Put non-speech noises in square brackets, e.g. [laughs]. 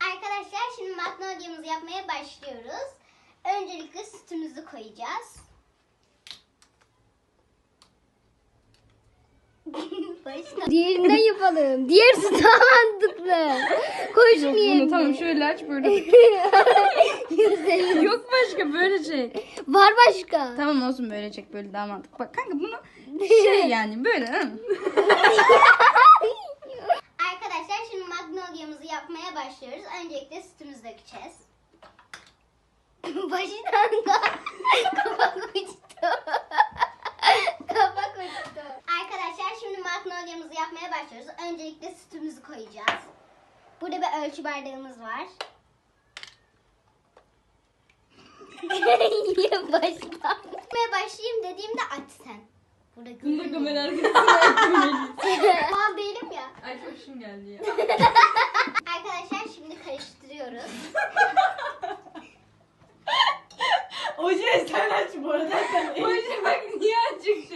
Arkadaşlar şimdi magnolia'mızı yapmaya başlıyoruz. Öncelikle sütümüzü koyacağız. [laughs] Başka. Diğerinden yapalım. Diğer süt daha mantıklı. Koy şunu yerine. tamam şöyle aç böyle. [laughs] Yok başka böyle şey. Var başka. Tamam olsun böyle çek böyle daha mantıklı. Bak kanka bunu [laughs] şey yani böyle. Arkadaşlar şimdi magnolia'mızı yapmaya başlıyoruz. Öncelikle sütümüzü dökeceğiz. [laughs] Başından da [laughs] kapak uçtu. [laughs] kapak uçtu. Arkadaşlar şimdi magnolia'mızı yapmaya başlıyoruz. Öncelikle sütümüzü koyacağız. Burada bir ölçü bardağımız var. Niye? Yapmaya başlayayım dediğimde aç sen. Burada görünüyor. Mal değilim ya. Ay çok şun geldi ya. Arkadaşlar şimdi karıştırıyoruz. [laughs] Oje sen aç bu arada. Sen [laughs] Oje bak niye açık?